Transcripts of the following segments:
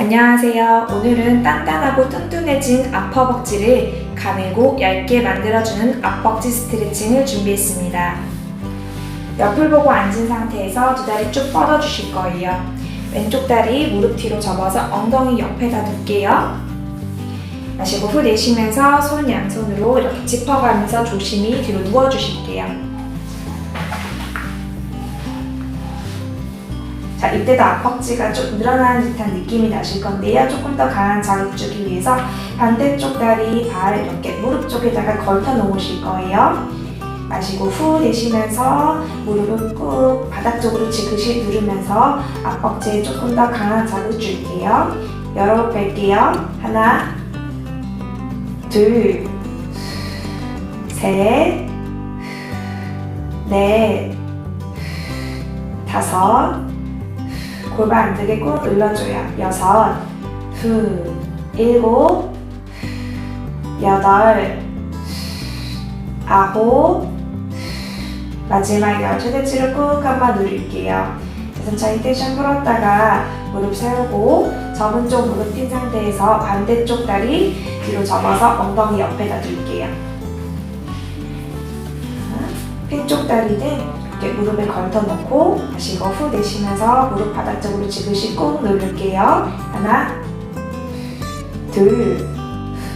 안녕하세요. 오늘은 단단하고 뚱뚱해진 앞허벅지를 가늘고 얇게 만들어주는 앞벅지 스트레칭을 준비했습니다. 옆을 보고 앉은 상태에서 두 다리 쭉 뻗어주실 거예요. 왼쪽 다리 무릎 뒤로 접어서 엉덩이 옆에다 둘게요. 마시고 후 내쉬면서 손 양손으로 이렇게 짚어가면서 조심히 뒤로 누워주실게요. 자, 이때도 앞벅지가 좀 늘어나는 듯한 느낌이 나실 건데요. 조금 더 강한 자극 주기 위해서 반대쪽 다리, 발 이렇게 무릎 쪽에다가 걸터 놓으실 거예요. 마시고 후 내쉬면서 무릎을 꾹 바닥 쪽으로 지그시 누르면서 앞벅지에 조금 더 강한 자극 줄게요. 여러 번 뺄게요. 하나, 둘, 셋, 넷, 다섯, 골반 안 들게 꾹 눌러줘요. 여섯, 후, 일곱, 여덟, 아홉, 마지막 열 최대치를 꾹 한번 누릴게요. 천천히 텐션 풀었다가 무릎 세우고 접은 쪽 무릎 핀 상태에서 반대쪽 다리 뒤로 접어서 엉덩이 옆에다 둘게요. 핀쪽 다리는 무릎에 걸터 놓고 마시고 후 내쉬면서 무릎 바닥 쪽으로 지그시 꾹 누를게요. 하나, 둘,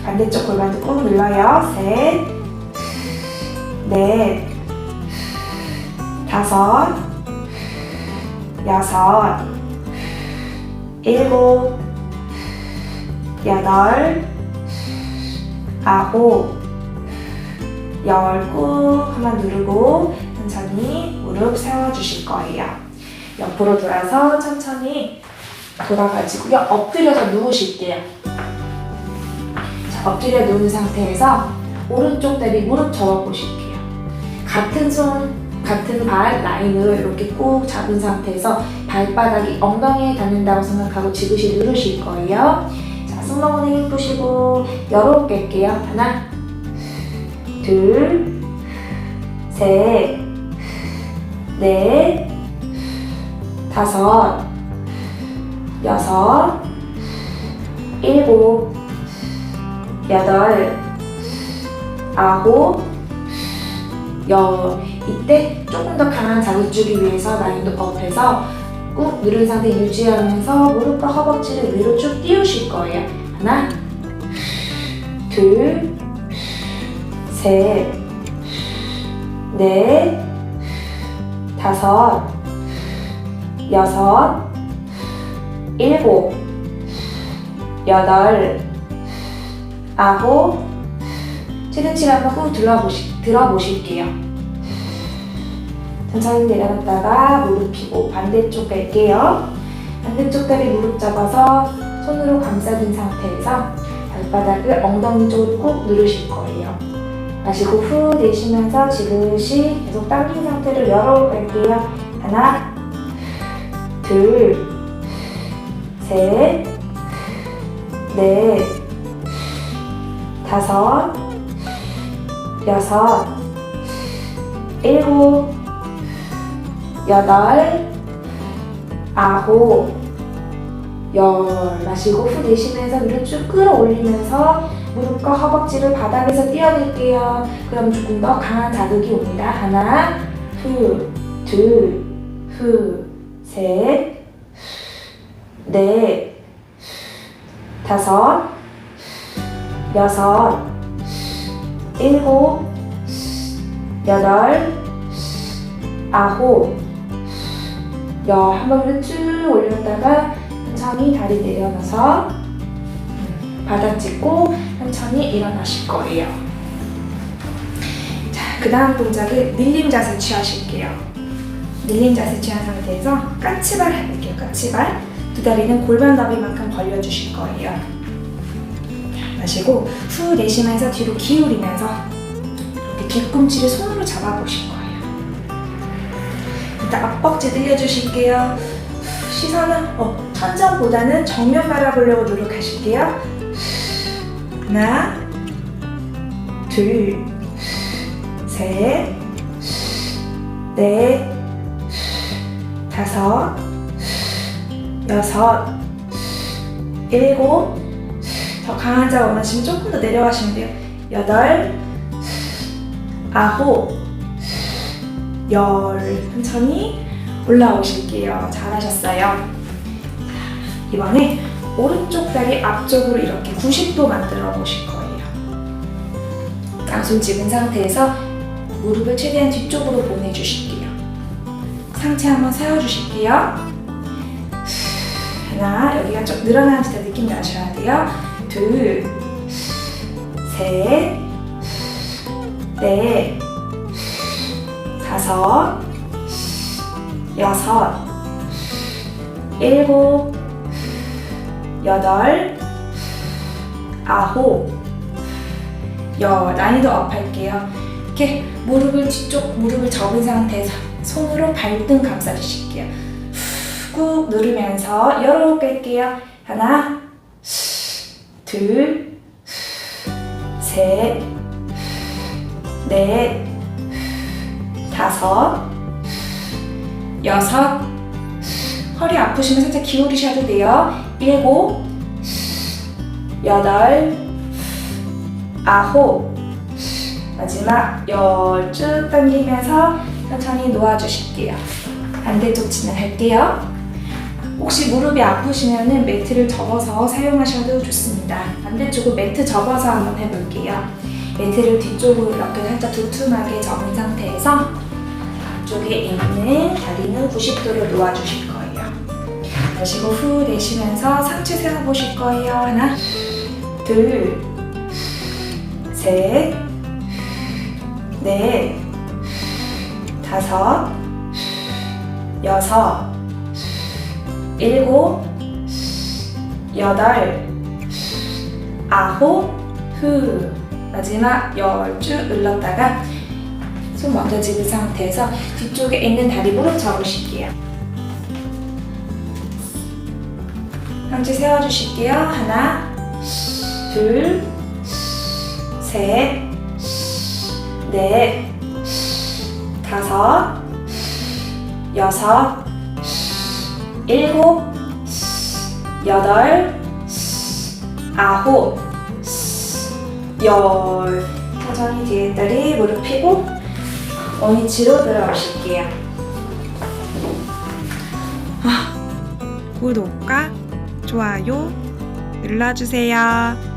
반대쪽 골반도 꾹 눌러요. 셋, 넷, 다섯, 여섯, 일곱, 여덟, 아홉, 열 꾹 한번 누르고 천천히 무릎 세워주실 거예요. 옆으로 돌아서 천천히 돌아가지고요. 엎드려서 누우실게요. 자, 엎드려 누운 상태에서 오른쪽 다리 무릎 접어 보실게요. 같은 손, 같은 발 라인으로 이렇게 꾹 잡은 상태에서 발바닥이 엉덩이에 닿는다고 생각하고 지그시 누르실 거예요. 자, 승모근에 힘 푸시고 여러 개 뺄게요. 하나, 둘, 셋, 넷, 다섯, 여섯, 일곱, 여덟, 아홉, 열. 이때 조금 더 강한 자극 주기 위해서 라인도 업해서 꾹 누른 상태 유지하면서 무릎과 허벅지를 위로 쭉 띄우실 거예요. 하나, 둘, 셋, 넷, 다섯, 여섯, 일곱, 여덟, 아홉, 최대치를 한번 꾹 들어보시, 들어보실게요. 천천히 내려갔다가 무릎 펴고 반대쪽 갈게요. 반대쪽 다리 무릎 잡아서 손으로 감싸진 상태에서 발바닥을 엉덩이 쪽으로 꾹 누르실 거예요. 마시고 후 내쉬면서 지그시 계속 당긴 상태로 갈게요. 하나, 둘, 셋, 넷, 다섯, 여섯, 일곱, 여덟, 아홉, 열. 마시고 후 내쉬면서 위로 쭉 끌어올리면서 무릎과 허벅지를 바닥에서 띄어낼게요. 그럼 조금 더 강한 자극이 옵니다. 하나, 후, 둘, 후, 셋, 넷, 다섯, 여섯, 일곱, 여덟, 아홉, 열. 한번 위로 쭉 올렸다가 천천히 다리 내려놔서 짚고 천천히 일어나실 거예요. 자, 그 다음 동작은 밀림 자세 취하실게요. 밀림 자세 취한 상태에서 까치발 해볼게요. 까치발. 두 다리는 골반 너비만큼 벌려주실 거예요. 자, 마시고 후 내쉬면서 뒤로 기울이면서 이렇게 뒤꿈치를 손으로 잡아보실 거예요. 일단 앞벅지 늘려주실게요. 시선은 어, 천장보다는 정면 바라보려고 노력하실게요. 하나, 둘, 셋, 넷, 다섯, 여섯, 일곱, 더 강한 자 원하시면 조금 더 내려가시면 돼요. 여덟, 아홉, 열. 천천히 올라오실게요. 잘하셨어요. 이번에 오른쪽 다리 앞쪽으로 이렇게 90도 만들어 보실 거예요. 양손 집은 상태에서 무릎을 최대한 뒤쪽으로 보내주실게요. 상체 한번 세워주실게요. 하나, 여기가 좀 늘어나는 듯한 느낌 나셔야 돼요. 둘, 셋, 여덟, 아홉, 열. 난이도 업 할게요. 이렇게 무릎을 뒤쪽 무릎을 접은 상태에서 손으로 발등 감싸주실게요. 꾹 누르면서 열어 뺄게요. 하나, 둘, 셋, 넷, 다섯, 여섯, 허리 아프시면 살짝 기울이셔도 돼요. 일곱, 여덟, 아홉, 마지막 열 쭉 당기면서 천천히 놓아주실게요. 반대쪽 진행할게요. 혹시 무릎이 아프시면 매트를 접어서 사용하셔도 좋습니다. 반대쪽은 매트 접어서 한번 해볼게요. 매트를 뒤쪽으로 이렇게 살짝 두툼하게 접은 상태에서 앞쪽에 있는 다리는 90도로 놓아주실 거예요. 마시고 후 내쉬면서 상체 세워보실 거예요. 하나, 둘, 셋, 넷, 다섯, 여섯, 일곱, 여덟, 아홉, 후. 마지막 열쭉 눌렀다가 손 먼저 집은 상태에서 뒤쪽에 있는 다리 무릎 접으실게요. 상체 세워주실게요. 하나, 둘, 셋, 넷, 다섯, 여섯, 일곱, 여덟, 아홉, 열. 천천히 뒤에 다리 무릎 펴고 원위치로 들어오실게요. 구독과 좋아요 눌러주세요.